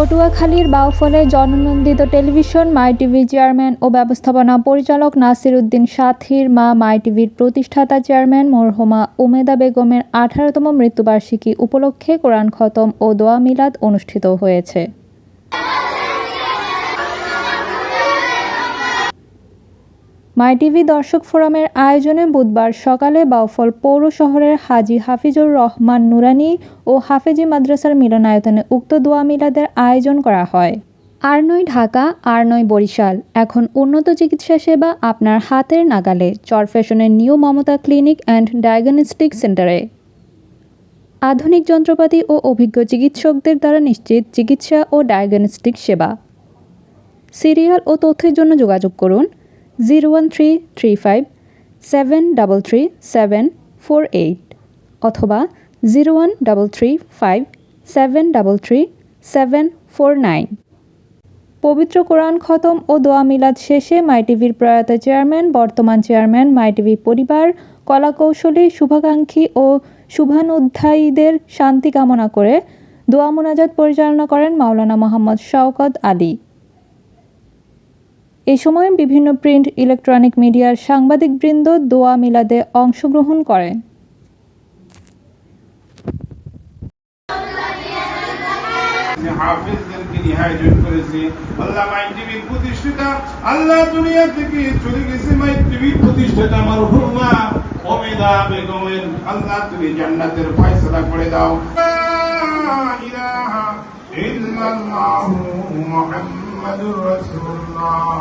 পটুয়াখালীর বাউফলে জননন্দিত টেলিভিশন, মাই টিভি চেয়ারম্যান ও ব্যবস্থাপনা পরিচালক নাসির উদ্দিন সাথীর মা, মাই টিভির প্রতিষ্ঠাতা চেয়ারম্যান মরহুমা উমেদা বেগমের আঠারোতম মৃত্যুবার্ষিকী উপলক্ষে কোরআন খতম ও দোয়া মিলাদ অনুষ্ঠিত হয়েছে। মাই টিভি দর্শক ফোরামের আয়োজনে বুধবার সকালে বাউফল পৌর শহরের হাজি হাফিজুর রহমান নুরানি ও হাফেজি মাদ্রাসার মিলনায়তনে উক্ত দোয়া মিলাদের আয়োজন করা হয়। আর নয় ঢাকা, আর নয় বরিশাল। এখন উন্নত চিকিৎসা সেবা আপনার হাতের নাগালে। চরফ্যাশনের new Mamata clinic and diagnostic সেন্টারে। আধুনিক যন্ত্রপাতি ও অভিজ্ঞ চিকিৎসকদের দ্বারা নিশ্চিত চিকিৎসা ও ডায়াগনস্টিক সেবা। সিরিয়াল ও তথ্যের জন্য যোগাযোগ করুন zero one three three five seven double three seven four eight অথবা zero one double three five seven double three seven four nine পবিত্র কোরআন খতম ও দোয়া মিলাদ শেষে মাই টিভির প্রয়াত চেয়ারম্যান, বর্তমান চেয়ারম্যান মাই টিভি পরিবার, কলাকৌশলী, শুভাকাঙ্ক্ষী ও শুভানুধ্যায়ীদের শান্তি কামনা করে দোয়া মোনাজাত পরিচালনা করেন মাওলানা মোহাম্মদ শওকত আলী। এ সময় বিভিন্ন প্রিন্ট ইলেকট্রনিক মিডিয়ার সাংবাদিকবৃন্দ দোয়া মিলাদে অংশগ্রহণ করেন। করে